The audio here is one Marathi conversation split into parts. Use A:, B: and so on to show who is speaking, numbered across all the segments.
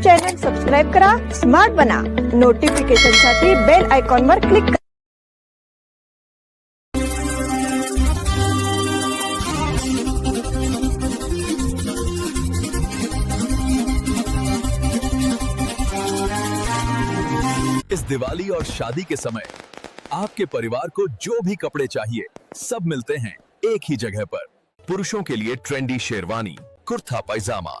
A: चॅनल सबस्क्राईब करा, स्मार्ट बना. नोटिफिकेशन साठी बेल आयकॉन वर क्लिक करा.
B: इस दिवाली और शादी के समय, आपके परिवार को जो भी कपड़े चाहिए, सब मिलते हैं एक ही जगह पर। पुरुषों के लिए ट्रेंडी शेरवानी कुर्ता पैजामा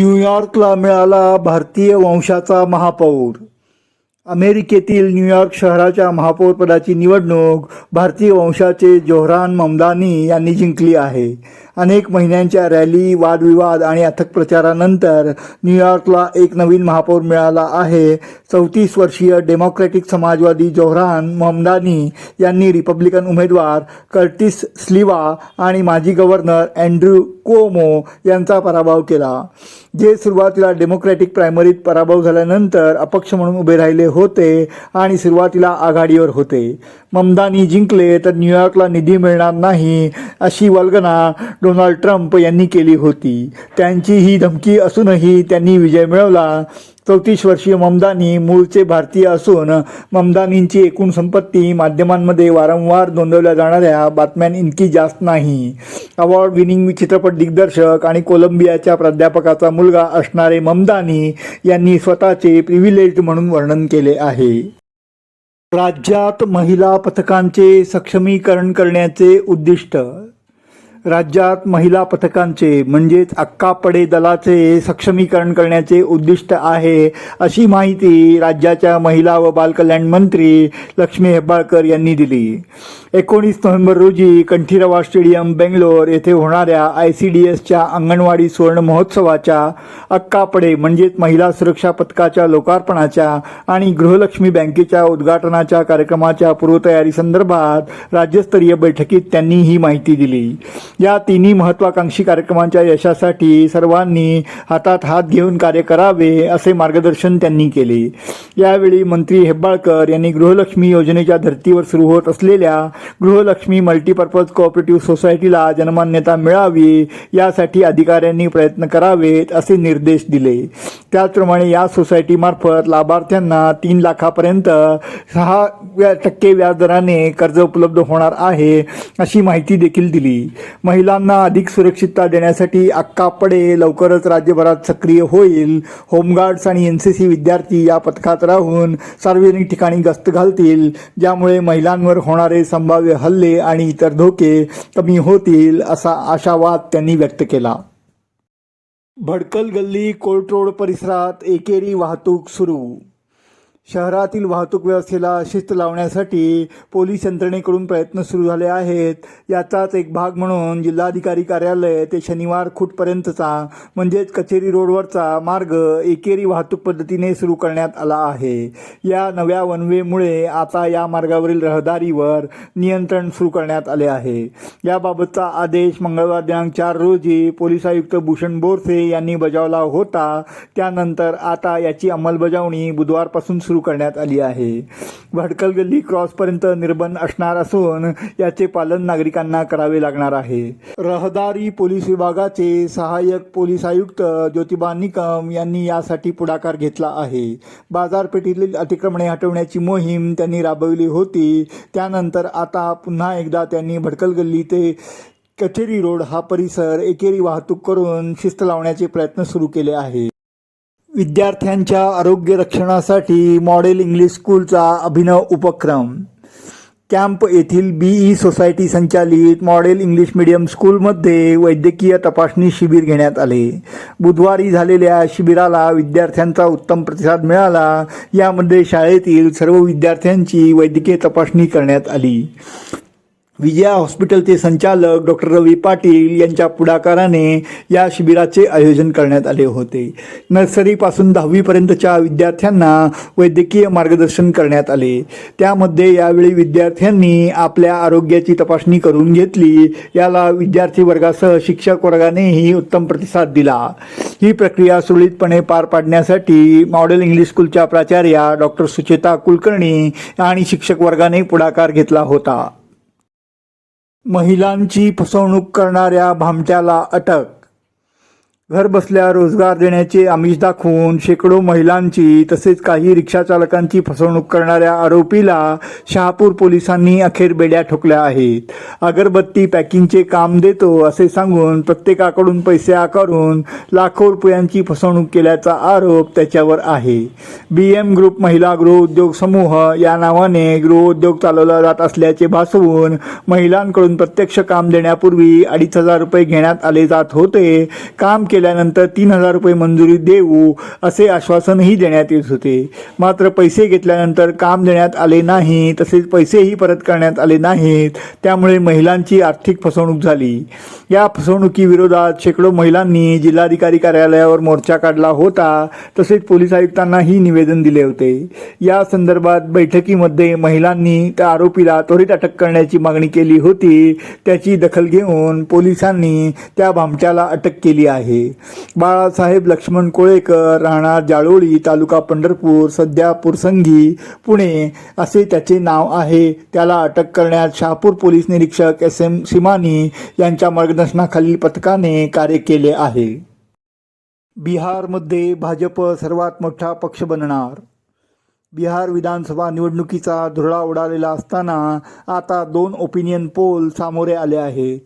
C: न्यूयॉर्कला मिळाला भारतीय वंशाचा महापौर. अमेरिकेतील न्यूयॉर्क शहराच्या महापौरपदाची निवडणूक भारतीय वंशाचे जोहरान ममदानी यांनी जिंकली आहे. अनेक महिन्यांच्या रॅली वादविवाद आणि अथक प्रचारानंतर न्यूयॉर्कला एक नवीन महापौर मिळाला आहे. चौतीस वर्षीय डेमोक्रॅटिक समाजवादी जोहरान ममदानी यांनी रिपब्लिकन उमेदवार कर्टिस स्लिवा आणि माजी गव्हर्नर अँड्र्यू कोमो यांचा पराभव केला. जे सुरुवातीला डेमोक्रॅटिक प्रायमरीत पराभव झाल्यानंतर अपक्ष म्हणून उभे राहिले होते आणि सुरुवातीला आघाडीवर होते. ममदानी जिंकले तर न्यूयॉर्कला निधी मिळणार नाही अशी वल्गना डोनाल्ड ट्रम्प यांनी केली होती. त्यांची ही धमकी असूनही त्यांनी विजय मिळवला. चौतीस वर्षीय ममदानी मूळचे भारतीय असून ममदानींची एकूण संपत्ती माध्यमांमध्ये वारंवार नोंदवल्या जाणाऱ्या बातम्यांइतकी जास्त नाही. अवॉर्ड विनिंग चित्रपट दिग्दर्शक आणि कोलंबियाच्या प्राध्यापकाचा मुलगा असणारे ममदानी यांनी स्वतःचे प्रिव्हिलेज म्हणून वर्णन केले आहे. राज्यात महिला पथकांचे सक्षमीकरण करण्याचे उद्दिष्ट राज्यात महिला पथकांचे म्हणजेच अक्कापडे दलाचे सक्षमीकरण करण्याचे उद्दिष्ट आहे अशी माहिती राज्याच्या महिला व बालकल्याण मंत्री लक्ष्मी हेब्बाळकर यांनी दिली. एकोणीस नोव्हेंबर रोजी कंठीरवा स्टेडियम बेंगलोर येथे होणाऱ्या आय सी डी एसच्या अंगणवाडी सुवर्ण महोत्सवाच्या अक्कापडे म्हणजेच महिला सुरक्षा पथकाच्या लोकार्पणाच्या आणि गृहलक्ष्मी बँकेच्या उद्घाटनाच्या कार्यक्रमाच्या पूर्वतयारी संदर्भात राज्यस्तरीय बैठकीत त्यांनी ही माहिती दिली. या तिन्ही महत्वाकांक्षी कार्यक्रमांच्या यशासाठी सर्वांनी हातात हात घेऊन कार्य करावे असे मार्गदर्शन त्यांनी केले. यावेळी मंत्री हेब्बाळकर यांनी गृहलक्ष्मी योजनेच्या धर्तीवर सुरू होत असलेल्या गृहलक्ष्मी मल्टीपर्पज कोऑपरेटिव्ह सोसायटीला जनमान्यता मिळावी यासाठी अधिकाऱ्यांनी प्रयत्न करावेत असे निर्देश दिले. त्याचप्रमाणे या सोसायटीमार्फत लाभार्थ्यांना तीन लाखापर्यंत सहा टक्के व्याजदराने कर्ज उपलब्ध होणार आहे अशी माहिती देखील दिली. महिलांना अधिक सुरक्षितता देण्यासाठी अक्कापडे लवकरच राज्यभरात सक्रिय होईल. होमगार्ड्स आणि एन सी सी विद्यार्थी या पथकात राहून सार्वजनिक ठिकाणी गस्त घालतील. ज्यामुळे महिलांवर होणारे संभाव्य हल्ले आणि इतर धोके कमी होतील असा आशावाद त्यांनी व्यक्त केला. भडकल गल्ली कोर्ट रोड परिसरात एकेरी वाहतूक सुरू. शहरातील वाहतूक व्यवस्थेला शिस्त लावण्यासाठी पोलीस यंत्रणेकडून प्रयत्न सुरू झाले आहेत. याचाच एक भाग म्हणून जिल्हाधिकारी कार्यालय ते शनिवार खूटपर्यंतचा म्हणजेच कचेरी रोडवरचा मार्ग एकेरी वाहतूक पद्धतीने सुरू करण्यात आला आहे. या नव्या वनवेमुळे आता या मार्गावरील रहदारीवर नियंत्रण सुरू करण्यात आले आहे. याबाबतचा आदेश मंगळवार दिनांक चार रोजी पोलीस आयुक्त भूषण बोरसे यांनी बजावला होता. त्यानंतर आता याची अंमलबजावणी बुधवारपासून सुरू करण्यात आली आहे. भडकल गल्ली क्रॉसपर्यंत निर्बंध असणार असून याचे पालन नागरिकांना करावे लागणार आहे. रहदारी पोलीस विभागाचे सहाय्यक पोलीस आयुक्त ज्योतिबा निकम यांनी यासाठी पुढाकार घेतला आहे. बाजारपेठेतील अतिक्रमणे हटवण्याची मोहीम त्यांनी राबवली होती. त्यानंतर आता पुन्हा एकदा त्यांनी भडकल गल्ली ते कचेरी रोड हा परिसर एकेरी वाहतूक करून शिस्त लावण्याचे प्रयत्न सुरू केले आहे विद्यार्थ्यांच्या आरोग्य रक्षणासाठी मॉडेल इंग्लिश स्कूलचा अभिनव उपक्रम. कॅम्प येथील बीई सोसायटी संचालित मॉडेल इंग्लिश मीडियम स्कूलमध्ये वैद्यकीय तपासणी शिबिर घेण्यात आले. बुधवारी झालेल्या शिबिराला विद्यार्थ्यांचा उत्तम प्रतिसाद मिळाला. यामध्ये शाळेतील सर्व विद्यार्थ्यांची वैद्यकीय तपासणी करण्यात आली. विजया हॉस्पिटलचे संचालक डॉक्टर रवी पाटील यांच्या पुढाकाराने या शिबिराचे आयोजन करण्यात आले होते. नर्सरीपासून दहावीपर्यंतच्या विद्यार्थ्यांना वैद्यकीय मार्गदर्शन करण्यात आले. त्यामध्ये यावेळी विद्यार्थ्यांनी आपल्या आरोग्याची तपासणी करून घेतली. याला विद्यार्थी वर्गासह शिक्षक वर्गानेही उत्तम प्रतिसाद दिला. ही प्रक्रिया सुरळीतपणे पार पाडण्यासाठी मॉडेल इंग्लिश स्कूलच्या प्राचार्या डॉक्टर सुचेता कुलकर्णी आणि शिक्षक वर्गाने पुढाकार घेतला होता. महिलांची फसवणूक करणाऱ्या भामट्याला अटक घरबसल्या रोजगार देण्याचे आमिष दाखवून शेकडो महिलांची तसेच काही रिक्षाचालकांची फसवणूक करणाऱ्या आरोपीला शहापूर पोलिसांनी अखेर बेड्या ठोकल्या आहेत. अगरबत्ती पॅकिंगचे काम देतो असे सांगून प्रत्येकाकडून पैसे आकारून लाखो रुपयांची फसवणूक केल्याचा आरोप त्याच्यावर आहे. बी एम ग्रुप महिला गृहउद्योग समूह या नावाने गृहउद्योग चालवला जात असल्याचे भासवून महिलांकडून प्रत्यक्ष काम देण्यापूर्वी अडीच हजार रुपये घेण्यात आले जात होते. काम केले केल्यानंतर तीन हजार रुपये मंजुरी देऊ असे आश्वासनही देण्यात येत होते. मात्र पैसे घेतल्यानंतर काम देण्यात आले नाही तसेच पैसेही परत करण्यात आले नाहीत. त्यामुळे महिलांची आर्थिक फसवणूक झाली. या फसवणुकीविरोधात शेकडो महिलांनी जिल्हाधिकारी कार्यालयावर मोर्चा काढला होता तसेच पोलीस आयुक्तांनाही निवेदन दिले होते. या संदर्भात बैठकीमध्ये महिलांनी त्या आरोपीला त्वरित अटक करण्याची मागणी केली होती. त्याची दखल घेऊन पोलिसांनी त्या भामट्याला अटक केली आहे. बाळासाहेब लक्ष्मण कोळेकर राहणार जाळोळी तालुका पंढरपूर सध्या पुरसंगी पुणे असे त्याचे नाव आहे. त्याला अटक करण्यात शहापूर पोलीस निरीक्षक एस एम सिमानी यांच्या मार्गदर्शनाखालील पथकाने कार्य केले आहे. बिहारमध्ये भाजप सर्वात मोठा पक्ष बनणार. बिहार विधानसभा निवडणुकीचा धुरळा उडालेला असताना आता दोन ओपिनियन पोल सामोरे आले आहेत.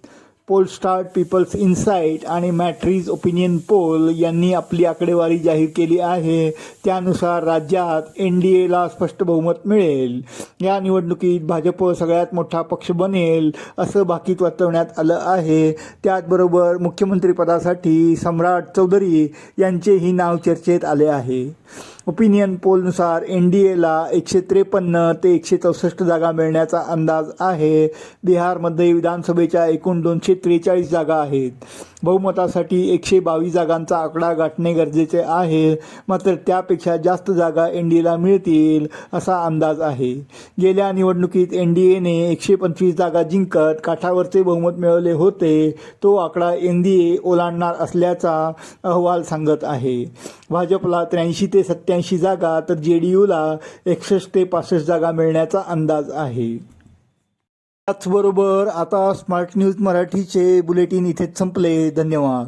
C: पोल स्टार पीपल्स इन्साईट आणि मॅट्रीज ओपिनियन पोल यांनी आपली आकडेवारी जाहीर केली आहे. त्यानुसार राज्यात एन डी एला स्पष्ट बहुमत मिळेल. या निवडणुकीत भाजप सगळ्यात मोठा पक्ष बनेल असं बाकीत वर्तवण्यात आलं आहे. त्याचबरोबर मुख्यमंत्रीपदासाठी सम्राट चौधरी यांचेही नाव चर्चेत आले आहे. ओपिनियन पोलनुसार एन डी एला एकशे त्रेपन्न ते एकशे चौसष्ट जागा मिळण्याचा अंदाज आहे. बिहारमध्ये विधानसभेच्या एकूण दोनशे त्रेचाळीस जागा आहेत. बहुमतासाठी एकशे बावीस जागांचा आकडा गाठणे गरजेचे आहे. मात्र त्यापेक्षा जास्त जागा एन डी एला मिळतील असा अंदाज आहे. गेल्या निवडणुकीत एन डी एने एकशे पंचवीस जागा जिंकत काठावरचे बहुमत मिळवले होते. तो आकडा एन डी ए ओलांडणार असल्याचा अहवाल सांगत आहे. भाजपला त्र्याऐंशी ते सत्याऐंशी जागा तर जे डी यूला एकसष्ट ते पासष्ट जागा मिळण्याचा अंदाज आहे. त्याचबरोबर आता स्मार्ट न्यूज मराठीचे बुलेटिन इथेच संपले. धन्यवाद.